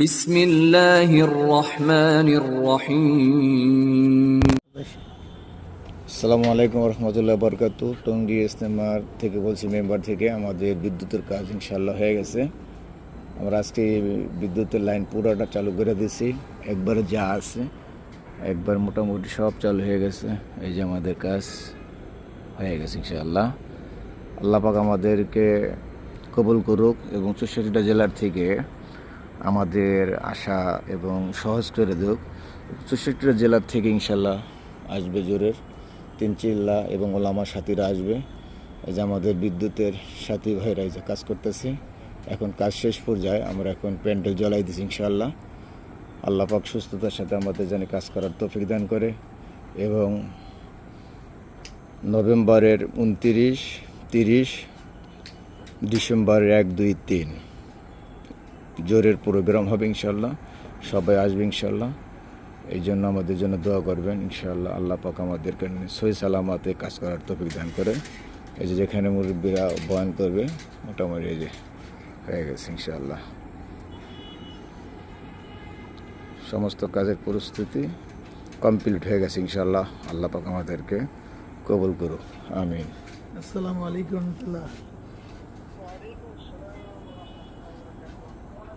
বিসমিল্লাহির রহমানির রহিম। আসসালামু আলাইকুম রহমতুল্লাহ বরকাত টঙ্গি ইস্তেমার থেকে বলছি, মেম্বার থেকে আমাদের বিদ্যুতের কাজ ইনশাল্লাহ হয়ে গেছে। আমরা আজকে বিদ্যুতের লাইন পুরোটা চালু করে দিয়েছি। একবার যা আছে, একবার মোটামুটি সব চালু হয়ে গেছে। এই যে আমাদের কাজ হয়ে গেছে ইনশাল্লাহ আল্লাহ পাক আমাদেরকে কবুল করুক এবং চৌষট্টিটা জেলার থেকে আমাদের আশা এবং সহজ করে দেখ চৌষট্টিটা জেলার থেকে ইনশাল্লাহ আসবে জোরের। তিন চিল্লা এবং ওলামা সাথীরা আসবে। এই যে আমাদের বিদ্যুতের সাথী ভাইরা যে কাজ করতেছে। এখন কাজ শেষ পর্যায়ে আমরা এখন প্যান্ডেল জ্বলাই দিচ্ছি ইনশাল্লাহ। আল্লাহ পাক সুস্থতার সাথে আমাদের যেন কাজ করার তৌফিক দান করে। এবং নভেম্বরের উনতিরিশ, তিরিশ, ডিসেম্বরের এক, দুই, তিন। জোরের প্রোগ্রাম হবে ইনশাল্লাহ সবাই আসবে ইনশাল্লাহ এই জন্য আমাদের জন্য দোয়া করবেন ইনশাল্লাহ আল্লাহ পাক আমাদেরকে সই সালামাতে কাজ করার তৌফিক দান করে এই যে যেখানে মুরব্বীরা বয়ান করবে, মোটামুটি এই যে হয়ে গেছে ইনশাল্লাহ সমস্ত কাজের পরিস্থিতি কমপ্লিট হয়ে গেছে ইনশাল্লাহ আল্লাহ পাক আমাদেরকে কবুল করুক। আমিন। আসসালামু আলাইকুম রহমতুল্লাহ।